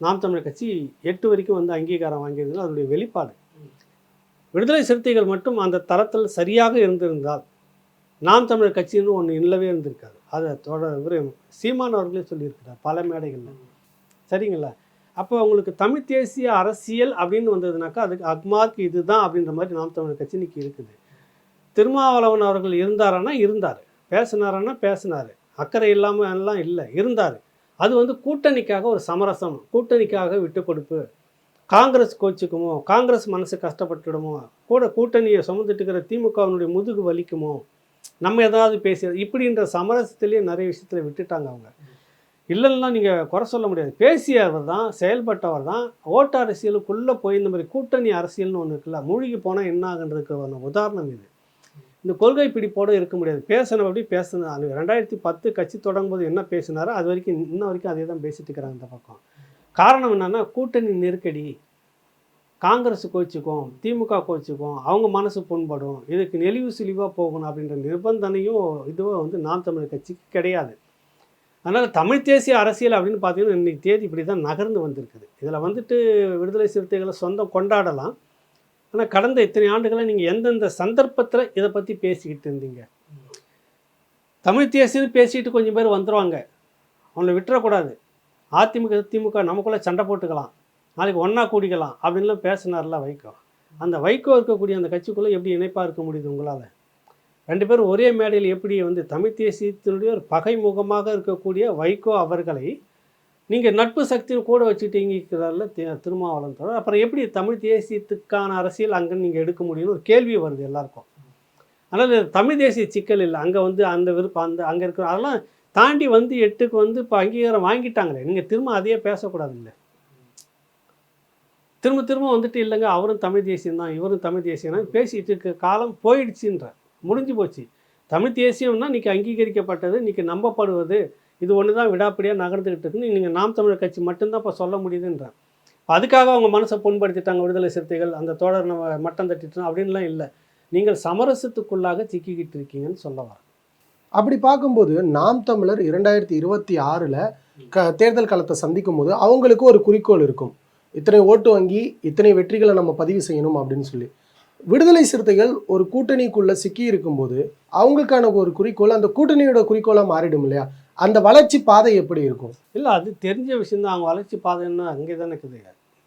நாம் தமிழர் கட்சி எட்டு வரைக்கும் வந்து அங்கீகாரம் வாங்கியிருந்தது. அதனுடைய வெளிப்பாடு. விடுதலை சிறுத்தைகள் மட்டும் அந்த தரத்தில் சரியாக இருந்திருந்தால் நாம் தமிழர் கட்சின்னு ஒன்று இல்லவே இருந்திருக்காது. அதை தொடர் இவர் சீமான் அவர்களே சொல்லியிருக்கிறார் பல மேடைகளில். சரிங்களா? அப்போ உங்களுக்கு தமிழ் தேசிய அரசியல் அப்படின்னு வந்ததுனாக்கா அதுக்கு அக்மார்க் இதுதான் அப்படின்ற மாதிரி நாம் தமிழர் கட்சி இன்னைக்கு இருக்குது. திருமாவளவன் அவர்கள் இருந்தாரானா இருந்தார். பேசினாரானா பேசினார். அக்கறை இல்லாமல் எல்லாம் இல்லை. இருந்தார். அது வந்து கூட்டணிக்காக ஒரு சமரசம். கூட்டணிக்காக விட்டு கொடுப்பு. காங்கிரஸ் கோச்சுக்குமோ? காங்கிரஸ் மனசு கஷ்டப்பட்டுடுமோ? கூட கூட்டணியை சுமந்துட்டு இருக்கிற திமுகவினுடைய முதுகு வலிக்குமோ? நம்ம ஏதாவது பேசி இப்படின்ற சமரசத்திலேயே நிறைய விஷயத்தில் விட்டுட்டாங்க அவங்க. இல்லைன்னா நீங்கள் குறை சொல்ல முடியாது. பேசியவர் தான் செயல்பட்டவர் தான் ஓட்டு அரசியலுக்குள்ளே போய் இந்த மாதிரி கூட்டணி அரசியல்னு ஒன்று இருக்குல்ல மூழ்கி போனால் என்ன ஆகுன்றதுக்கு உதாரணம் இது. இந்த கொள்கை பிடிப்போடு இருக்க முடியாது. பேசினபடி பேசின அது ரெண்டாயிரத்தி பத்து கட்சி தொடங்கும்போது என்ன பேசினாரோ அது வரைக்கும் இன்ன வரைக்கும் அதே தான் பேசிட்டு இருக்கிறாங்க இந்த பக்கம். காரணம் என்னென்னா கூட்டணி நெருக்கடி. காங்கிரஸ் கோச்சிக்கும் திமுக கோச்சிக்கும் அவங்க மனசு புண்படும். இதுக்கு நெளிவு சிலிவாக போகணும் அப்படின்ற நிர்பந்தனையும் இதுவும் வந்து நாம் தமிழர் கட்சிக்கு கிடையாது. அதனால் தமிழ் தேசிய அரசியல் அப்படின்னு பார்த்தீங்கன்னா இன்றைக்கி தேதி இப்படி தான் நகர்ந்து வந்திருக்குது. இதில் வந்துட்டு விடுதலை சிறுத்தைகளை சொந்தம் கொண்டாடலாம். ஆனால் கடந்த இத்தனை ஆண்டுகளாக நீங்கள் எந்தெந்த சந்தர்ப்பத்தில் இதை பற்றி பேசிக்கிட்டு இருந்தீங்க? தமிழ் தேசியம் பேசிக்கிட்டு கொஞ்சம் பேர் வந்துடுவாங்க அவங்கள விட்டுறக்கூடாது. அதிமுக திமுக நமக்குள்ளே சண்டை போட்டுக்கலாம். நாளைக்கு ஒன்றா கூடிக்கலாம் அப்படின்லாம் பேசினார்ல வைகோ. அந்த வைகோ இருக்கக்கூடிய அந்த கட்சிக்குள்ளே எப்படி இணைப்பாக இருக்க முடியுது உங்களால்? ரெண்டு பேரும் ஒரே மேடையில் எப்படி வந்து தமிழ் தேசியத்தினுடைய ஒரு பகை முகமாக இருக்கக்கூடிய வைகோ அவர்களை நீங்கள் நட்பு சக்தியும் கூட வச்சுட்டீங்கிறதுல திருமாவளவன் தவிர அப்புறம் எப்படி தமிழ் தேசியத்துக்கான அரசியல் அங்கே நீங்கள் எடுக்க முடியும்னு ஒரு கேள்வி வருது எல்லாருக்கும். அதனால் தமிழ் தேசிய சிக்கல் இல்லை. அங்கே வந்து அந்த விருப்பம் அந்த அங்கே இருக்கிற அதெல்லாம் தாண்டி வந்து எட்டுக்கு வந்து இப்போ அங்கீகாரம் வாங்கிட்டாங்களே. நீங்கள் திரும்ப அதையே பேசக்கூடாது இல்லை திரும்ப திரும்ப வந்துட்டு இல்லைங்க அவரும் தமிழ் தேசியம் தான் இவரும் தமிழ் தேசியம் பேசிகிட்டு பேசிட்டு இருக்க காலம் போயிடுச்சுன்ற. முடிஞ்சு போச்சு. தமிழ் தேசியம்னா இன்றைக்கி அங்கீகரிக்கப்பட்டது இன்றைக்கி நம்பப்படுவது இது ஒன்று தான் விடாப்படியாக நகர்ந்துக்கிட்டு இருக்குன்னு நீங்கள் நாம் தமிழர் கட்சி மட்டும்தான் இப்போ சொல்ல முடியுதுன்றேன் அதுக்காக அவங்க மனசை புண்படுத்திட்டாங்க விடுதலை சிறுத்தைகள் அந்த தோழர் நம்ம மட்டம் தட்டிட்டோம் அப்படின்லாம் இல்லை. நீங்கள் சமரசத்துக்குள்ளாக சிக்கிக்கிட்டு இருக்கீங்கன்னு சொல்ல வரேன். அப்படி பார்க்கும்போது நாம் தமிழர் இரண்டாயிரத்தி இருபத்தி ஆறில் க தேர்தல் காலத்தை சந்திக்கும் போது அவங்களுக்கு ஒரு குறிக்கோள் இருக்கும். இத்தனை ஓட்டு வங்கி இத்தனை வெற்றிகளை நம்ம பதிவு செய்யணும் அப்படின்னு சொல்லி. விடுதலை சிறுத்தைகள் ஒரு கூட்டணிக்குள்ள சிக்கி இருக்கும்போது அவங்களுக்கான ஒரு குறிக்கோள் அந்த கூட்டணியோட குறிக்கோளாக மாறிடும் இல்லையா? அந்த வளர்ச்சி பாதை எப்படி இருக்கும்? இல்லை அது தெரிஞ்ச விஷயம்தான். அவங்க வளர்ச்சி பாதைன்னா அங்கே தானே இருக்குது.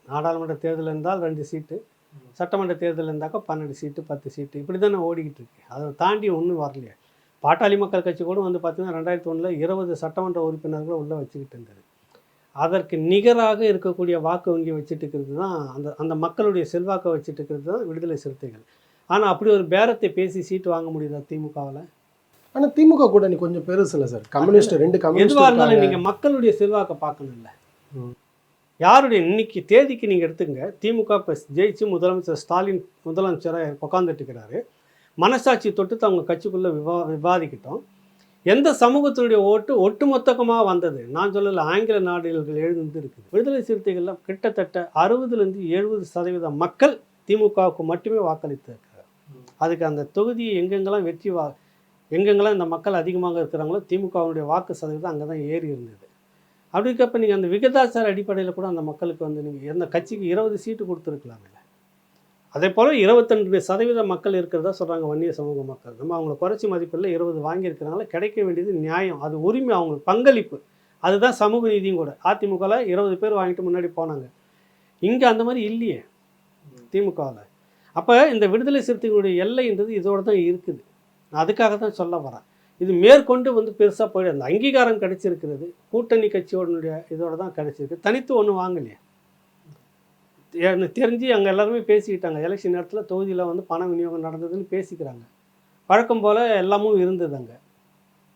நாடாளுமன்ற தேர்தல் இருந்தால் ரெண்டு சீட்டு சட்டமன்ற தேர்தல் இருந்தாக்கா பன்னெண்டு சீட்டு பத்து சீட்டு. இப்படி தானே ஓடிக்கிட்டு இருக்கு. அதை தாண்டி ஒன்றும் வரலையே. பாட்டாளி மக்கள் கட்சி கூட வந்து பார்த்திங்கன்னா ரெண்டாயிரத்தி ஒன்றில் இருபது சட்டமன்ற உறுப்பினர்களை உள்ளே வச்சுக்கிட்டு இருந்தது. அதற்கு நிகராக இருக்கக்கூடிய வாக்கு வங்கி வச்சுட்டு இருக்கிறது தான் அந்த அந்த மக்களுடைய செல்வாக்கை வச்சுட்டு இருக்கிறது தான் விடுதலை சிறுத்தைகள். ஆனால் அப்படி ஒரு பேரத்தை பேசி சீட்டு வாங்க முடியுதா திமுகவில்? ஆனா திமுக கூட்டணி கொஞ்சம் பெருசு இல்லை சார். கம்யூனிஸ்ட் ரெண்டு கம்யூனிஸ்ட் நீங்கள் மக்களுடைய செல்வாக்கை பார்க்கணும்ல. யாருடைய இன்னைக்கு தேதிக்கு நீங்கள் எடுத்துங்க திமுக இப்போ ஜெயிச்சு முதலமைச்சர் ஸ்டாலின் முதலமைச்சராக உட்காந்துட்டு இருக்கிறாரு மனசாட்சி தொட்டு அவங்க கட்சிக்குள்ளே விவா விவாதிக்கிட்டோம். எந்த சமூகத்தினுடைய ஓட்டு ஒட்டுமொத்தமாக வந்தது? நான் சொல்லல ஆங்கில நாடுகள் எழுந்து இருக்குது. விடுதலை சிறுத்தைகள்லாம் கிட்டத்தட்ட அறுபதுலேருந்து எழுபது சதவீத மக்கள் திமுகவுக்கு மட்டுமே வாக்களித்து இருக்கிறார் அதுக்கு அந்த தொகுதி எங்கெங்கெல்லாம் வெற்றி வா எங்கெங்கெல்லாம் இந்த மக்கள் அதிகமாக இருக்கிறாங்களோ திமுகவுடைய வாக்கு சதவீதம் அங்கே தான் ஏறி இருந்தது. அப்படி இருக்கப்ப நீங்கள் அந்த விகிதாச்சார அடிப்படையில் கூட அந்த மக்களுக்கு வந்து நீங்கள் எந்த கட்சிக்கு இருபது சீட்டு கொடுத்துருக்கலாம்ல. அதே போல் இருபத்தெண்டு சதவீத மக்கள் இருக்கிறதா சொல்கிறாங்க வன்னிய சமூக மக்கள். நம்ம அவங்கள குறைச்சி மதிப்பில் இருபது வாங்கியிருக்கிறாங்களா கிடைக்க வேண்டியது நியாயம். அது உரிமை அவங்களுக்கு பங்களிப்பு. அதுதான் சமூக நீதியும் கூட. அதிமுகவில் இருபது பேர் வாங்கிட்டு முன்னாடி போனாங்க. இங்கே அந்த மாதிரி இல்லையே திமுகவில் அப்போ இந்த விடுதலை சிறுத்தைகளுடைய எல்லைன்றது இதோட தான் இருக்குது. நான் அதுக்காக தான் சொல்ல வரேன். இது மேற்கொண்டு வந்து பெருசாக போயிடும் அந்த அங்கீகாரம் கிடைச்சிருக்கிறது கூட்டணி கட்சியோடனுடைய இதோட தான் கிடைச்சிருக்கு. தனித்து ஒன்று வாங்கலையே. எனக்கு தெரிஞ்சு அங்கே எல்லாருமே பேசிக்கிட்டாங்க. எலெக்ஷன் நேரத்தில் தொகுதியில் வந்து பண விநியோகம் நடந்ததுன்னு பேசிக்கிறாங்க. வழக்கம் போல் எல்லாமும் இருந்தது அங்கே.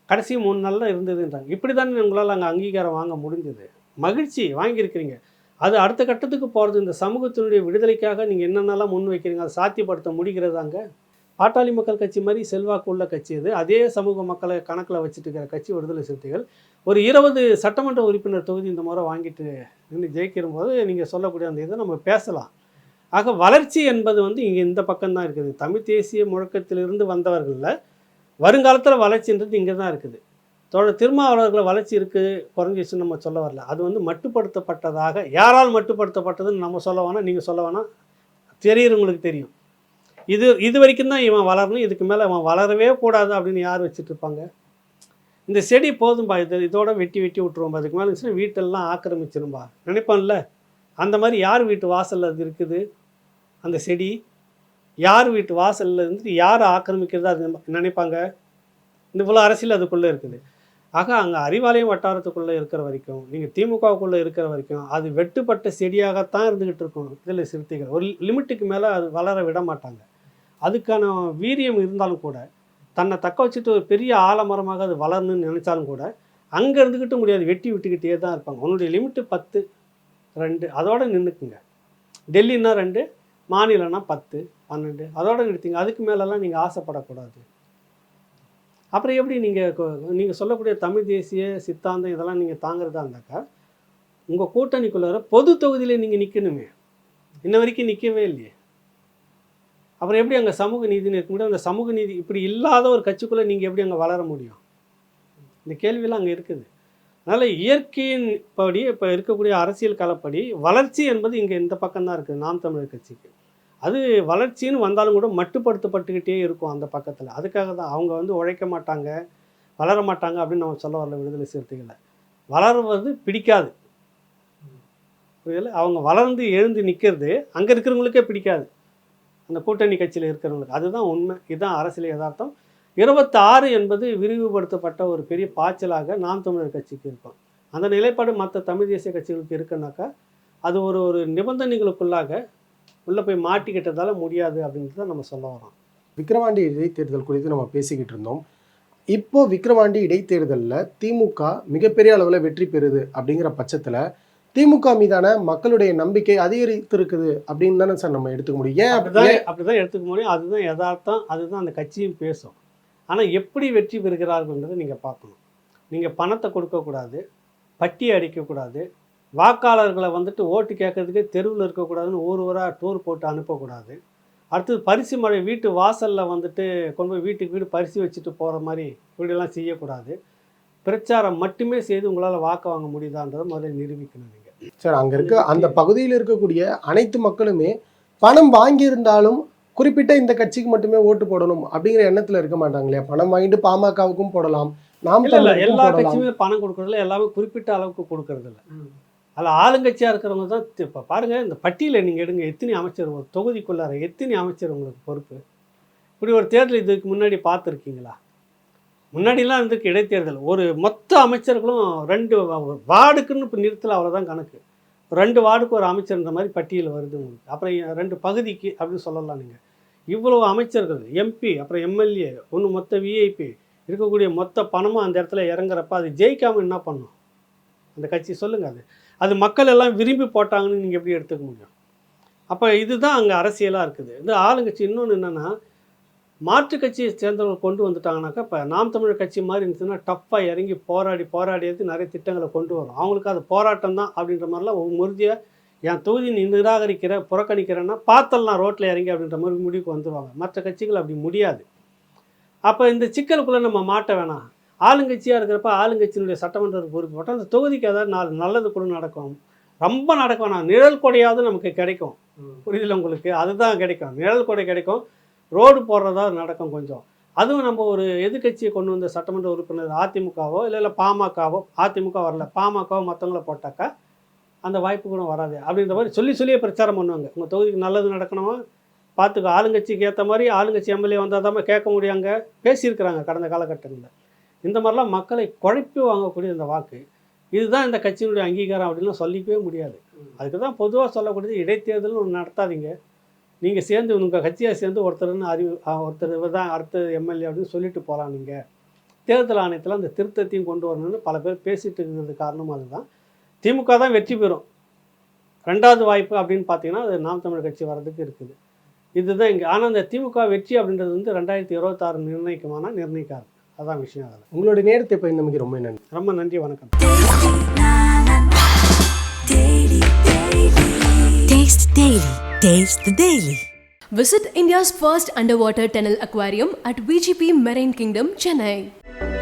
கடைசி மூணு நாளில் இருந்ததுன்றாங்க. இப்படி தானே உங்களால் அங்கே அங்கீகாரம் வாங்க முடிஞ்சது? மகிழ்ச்சி வாங்கியிருக்கிறீங்க. அது அடுத்த கட்டத்துக்கு போகிறது இந்த சமூகத்தினுடைய விடுதலைக்காக நீங்கள் என்னென்னலாம் முன் வைக்கிறீங்க அதை சாத்தியப்படுத்த முடிகிறதாங்க பாட்டாளி மக்கள் கட்சி மாதிரி செல்வாக்கு உள்ள கட்சி இது அதே சமூக மக்களை கணக்கில் வச்சுட்டு இருக்கிற கட்சி விடுதலை சிறுத்தைகள். ஒரு இருபது சட்டமன்ற உறுப்பினர் தொகுதி இந்த முறை வாங்கிட்டு நின்று ஜெயிக்கிற போது நீங்கள் சொல்லக்கூடிய அந்த இதை நம்ம பேசலாம். ஆக வளர்ச்சி என்பது வந்து இங்கே இந்த பக்கம்தான் இருக்குது. தமிழ் தேசிய முழக்கத்திலிருந்து வந்தவர்களில் வருங்காலத்தில் வளர்ச்சின்றது இங்கே தான் இருக்குது. தொடர் திருமாவளர்களை வளர்ச்சி இருக்குது குறைஞ்சிச்சுன்னு நம்ம சொல்ல வரல. அது வந்து மட்டுப்படுத்தப்பட்டதாக யாரால் மட்டுப்படுத்தப்பட்டதுன்னு நம்ம சொல்ல வேணாம் நீங்கள் சொல்ல வேணாம். தெரியுறவங்களுக்கு தெரியும். இது இது வரைக்கும் தான் இவன் வளரணும் இதுக்கு மேலே அவன் வளரவே கூடாது அப்படின்னு யார் வச்சுட்டு இருப்பாங்க? இந்த செடி போதும்பா இது இதோட வெட்டி வெட்டி விட்டுருவோம்பா அதுக்கு மேலே இருந்துச்சுன்னா வீட்டெல்லாம் ஆக்கிரமிச்சிரும்பா. நினைப்பான்ல? அந்த மாதிரி யார் வீட்டு வாசலில் அது இருக்குது? அந்த செடி? யார் வீட்டு வாசலில் இருந்துட்டு யார் ஆக்கிரமிக்கிறதா அது நினைப்பாங்க? இந்த இவ்வளோ அரசியல் அதுக்குள்ளே இருக்குது. ஆக அங்கே அறிவாலயம் வட்டாரத்துக்குள்ளே இருக்கிற வரைக்கும் நீங்கள் திமுகவுக்குள்ளே இருக்கிற வரைக்கும் அது வெட்டுப்பட்ட செடியாகத்தான் இருந்துக்கிட்டு இருக்கும் இதில் சிறுத்தைகள் ஒரு லிமிட்டுக்கு மேலே அது வளர விட மாட்டாங்க. அதுக்கான வீரியம் இருந்தாலும் கூட தன்னை தக்க வச்சுட்டு ஒரு பெரிய ஆலமரமாக அது வளரணும்னு நினச்சாலும் கூட அங்கே இருந்துக்கிட்டு முடியாது. வெட்டி விட்டுக்கிட்டே தான் இருப்பாங்க. உன்னுடைய லிமிட்டு பத்து ரெண்டு அதோட நின்றுக்குங்க டெல்லின்னா ரெண்டு மாநிலம்னா பத்து பன்னெண்டு அதோட நிறுத்திங்க. அதுக்கு மேலெல்லாம் நீங்கள் ஆசைப்படக்கூடாது. அப்புறம் எப்படி நீங்கள் நீங்கள் சொல்லக்கூடிய தமிழ் தேசிய சித்தாந்தம் இதெல்லாம் நீங்கள் தாங்கிறதா இருந்தாக்கா உங்கள் கூட்டணிக்குள்ளார பொது தொகுதியில் நீங்கள் நிற்கணுமே இன்ன வரைக்கும் நிற்கவே இல்லையே. அப்புறம் எப்படி அங்கே சமூக நீதினு இருக்க முடியும்? அந்த சமூக நீதி இப்படி இல்லாத ஒரு கட்சிக்குள்ளே நீங்கள் எப்படி அங்கே வளர முடியும்? இந்த கேள்வியெல்லாம் அங்கே இருக்குது. அதனால் இயற்கையின் படி இப்போ இருக்கக்கூடிய அரசியல் கலப்படி வளர்ச்சி என்பது இங்கே இந்த பக்கம்தான் இருக்குது நாம் தமிழர் கட்சிக்கு. அது வளர்ச்சின்னு வந்தாலும் கூட மட்டுப்படுத்தப்பட்டுக்கிட்டே இருக்கும் அந்த பக்கத்தில். அதுக்காக தான் அவங்க வந்து உழைக்க மாட்டாங்க வளர மாட்டாங்க அப்படின்னு நம்ம சொல்ல வரல விடுதலை சிறுத்தைகளை. வளருவது பிடிக்காது. புரியல அவங்க வளர்ந்து எழுந்து நிற்கிறது அங்கே இருக்கிறவங்களுக்கே பிடிக்காது. அந்த கூட்டணி கட்சியில் இருக்கிறவங்களுக்கு. அதுதான் உண்மை. இதுதான் அரசியல் யதார்த்தம். இருபத்தாறு என்பது விரிவுபடுத்தப்பட்ட ஒரு பெரிய பாய்ச்சலாக நாம் தமிழர் கட்சிக்கு இருக்கும். அந்த நிலைப்பாடு மற்ற தமிழ் தேசிய கட்சிகளுக்கு இருக்குன்னாக்கா அது ஒரு ஒரு நிபந்தனைகளுக்குள்ளாக உள்ளே போய் மாட்டிக்கிட்டதால முடியாது அப்படின்ட்டு தான் நம்ம சொல்ல வரோம் விக்கிரவாண்டி இடைத்தேர்தல் குறித்து நம்ம பேசிக்கிட்டு இருந்தோம். இப்போ விக்கிரவாண்டி இடைத்தேர்தலில் திமுக மிகப்பெரிய அளவில் வெற்றி பெறுது அப்படிங்கிற பட்சத்தில் திமுக மீதான மக்களுடைய நம்பிக்கை அதிகரித்திருக்குது அப்படின்னு தானே சார் நம்ம எடுத்துக்க முடியும். ஏன் அப்படிதான் அப்படி- அப்படிதான் எடுத்துக்க முடியும். அதுதான் யதார்த்தம் அதுதான் அந்த கட்சியும் பேசும். ஆனால் எப்படி வெற்றி பெறுகிறார்கள்ன்றதை நீங்கள் பார்க்கணும். நீங்கள் பணத்தை கொடுக்கக்கூடாது பட்டி அடிக்கக்கூடாது வாக்காளர்களை வந்துட்டு ஓட்டு கேட்கறதுக்கே தெருவில் இருக்கக்கூடாதுன்னு ஊர் ஊராக டூர் போட்டு அனுப்பக்கூடாது அடுத்தது பரிசு மழை வீட்டு வாசலில் வந்துட்டு கொண்டு போய் வீட்டுக்கு வீடு பரிசு வச்சுட்டு போகிற மாதிரி இப்படியெல்லாம் செய்யக்கூடாது. பிரச்சாரம் மட்டுமே செய்து உங்களால் வாக்கு வாங்க முடியுதான்றதை முதல்ல நிரூபிக்கணும் நீங்கள் சார் அங்க இருக்க அந்த பகுதியில் இருக்கக்கூடிய அனைத்து மக்களுமே பணம் வாங்கியிருந்தாலும் குறிப்பிட்ட இந்த கட்சிக்கு மட்டுமே ஓட்டு போடணும் அப்படிங்கிற எண்ணத்துல இருக்க மாட்டாங்க இல்லையா பணம் வாங்கிட்டு பாமகவுக்கும் போடலாம் நாம் எல்லா கட்சியுமே பணம் கொடுக்கறதுல எல்லாமே குறிப்பிட்ட அளவுக்கு கொடுக்கறது இல்ல. அதில் ஆளுங்கட்சியாக இருக்கிறவங்க தான் இப்போ பாருங்கள் இந்த பட்டியலை நீங்கள் எடுங்க. எத்தனை அமைச்சர் ஒரு தொகுதிக்குள்ளார எத்தனை அமைச்சர் உங்களுக்கு பொறுப்பு? இப்படி ஒரு தேர்தல் இதுக்கு முன்னாடி பார்த்துருக்கீங்களா? முன்னாடிலாம் வந்து இடைத்தேர்தல். ஒரு மொத்த அமைச்சர்களும் ரெண்டு வார்டுக்குன்னு இப்போ நிறுத்தல அவ்வளோதான் கணக்கு. ரெண்டு வார்டுக்கு ஒரு அமைச்சர்ன்ற மாதிரி பட்டியல் வருது உங்களுக்கு. அப்புறம் ரெண்டு பகுதிக்கு அப்படின்னு சொல்லலாம் நீங்கள் இவ்வளோ அமைச்சர்கள் எம்பி அப்புறம் எம்எல்ஏ ஒன்று மொத்த விஐபி இருக்கக்கூடிய மொத்த பணமும் அந்த இடத்துல இறங்குறப்ப அது ஜெயிக்காமல் என்ன பண்ணும் அந்த கட்சி சொல்லுங்கள் அது. அது மக்கள் எல்லாம் விரும்பி போட்டாங்கன்னு நீங்கள் எப்படி எடுத்துக்க முடியும்? அப்போ இதுதான் அங்கே அரசியலாக இருக்குது. இந்த ஆளுங்கட்சி இன்னொன்று என்னென்னா மாற்று கட்சியை சேர்ந்தவர்கள் கொண்டு வந்துட்டாங்கனாக்கா இப்போ நாம் தமிழர் கட்சி மாதிரி இருந்துச்சுன்னா டஃப்பாக இறங்கி போராடி போராடி எடுத்து நிறைய திட்டங்களை கொண்டு வரும் அவங்களுக்கு அது போராட்டம் தான் அப்படின்ற மாதிரிலாம் ஒரு உறுதியாக என் தொகுதி நிராகரிக்கிற புறக்கணிக்கிறேன்னா பார்த்தலாம் ரோட்டில் இறங்கி அப்படின்ற மாதிரி முடிவுக்கு வந்துடுவாங்க மற்ற கட்சிகள் அப்படி முடியாது. அப்போ இந்த சிக்கலுக்குள்ளே நம்ம மாட்ட வேணாம். ஆளுங்கட்சியாக இருக்கிறப்ப ஆளுங்கட்சியினுடைய சட்டமன்ற பொறுப்பு போட்டால் அந்த தொகுதிக்கு ஏதாவது நாலு நல்லது கூட நடக்கும். ரொம்ப நடக்க வேணாம் நிழல் கொடையாவது நமக்கு கிடைக்கும். புரியுதுல உங்களுக்கு? அதுதான் கிடைக்கும். நிழல் கொடை கிடைக்கும். ரோடு போடுறதா நடக்கும் கொஞ்சம். அதுவும் நம்ம ஒரு எதிர்க்கட்சியை கொண்டு வந்த சட்டமன்ற உறுப்பினர் அதிமுகவோ இல்லை இல்லை பாமகவோ அதிமுக வரல பாமகவோ மற்றவங்கள போட்டாக்கா அந்த வாய்ப்பு கூட வராது. அப்படின்ற மாதிரி சொல்லி சொல்லியே பிரச்சாரம் பண்ணுவாங்க. உங்கள் தொகுதிக்கு நல்லது நடக்கணுமா? பார்த்துக்கோ ஆளுங்கட்சிக்கு ஏற்ற மாதிரி ஆளுங்கட்சி எம்எல்ஏ வந்தால் தான் கேட்க முடியாங்க. பேசியிருக்கிறாங்க கடந்த காலகட்டங்களில். இந்த மாதிரிலாம் மக்களை குழப்பி வாங்கக்கூடிய இந்த வாக்கு இதுதான் இந்த கட்சியினுடைய அங்கீகாரம் அப்படின்னு சொல்லிக்கவே முடியாது. அதுக்கு தான் பொதுவாக சொல்லக்கூடியது இடைத்தேர்தல்னு ஒன்று நடத்தாதீங்க. நீங்கள் சேர்ந்து உங்கள் கட்சியாக சேர்ந்து ஒருத்தர்னு அறிவு ஒருத்தர் இவர் தான் அடுத்த எம்எல்ஏ அப்படின்னு சொல்லிட்டு போகலாம் நீங்கள் தேர்தல் ஆணையத்தில் அந்த திருத்தத்தையும் கொண்டு வரணும்னு பல பேர் பேசிட்டு இருக்கிறது காரணம் அதுதான். திமுக தான் வெற்றி பெறும். ரெண்டாவது வாய்ப்பு அப்படின்னு பார்த்தீங்கன்னா அது நாம் தமிழர் கட்சி வர்றதுக்கு இருக்குது. இதுதான் இங்கே ஆனால் அந்த திமுக வெற்றி அப்படின்றது வந்து ரெண்டாயிரத்தி இருபத்தாறு நிர்ணயிக்குமானா நிர்ணயிக்காது. அதான் விஷயம் அதில். உங்களுடைய நேரத்தை பயந்தமைக்கு ரொம்ப நன்றி. ரொம்ப நன்றி வணக்கம். Taste Daily. The Daily. Visit India's first underwater tunnel aquarium at VGP Marine Kingdom, Chennai.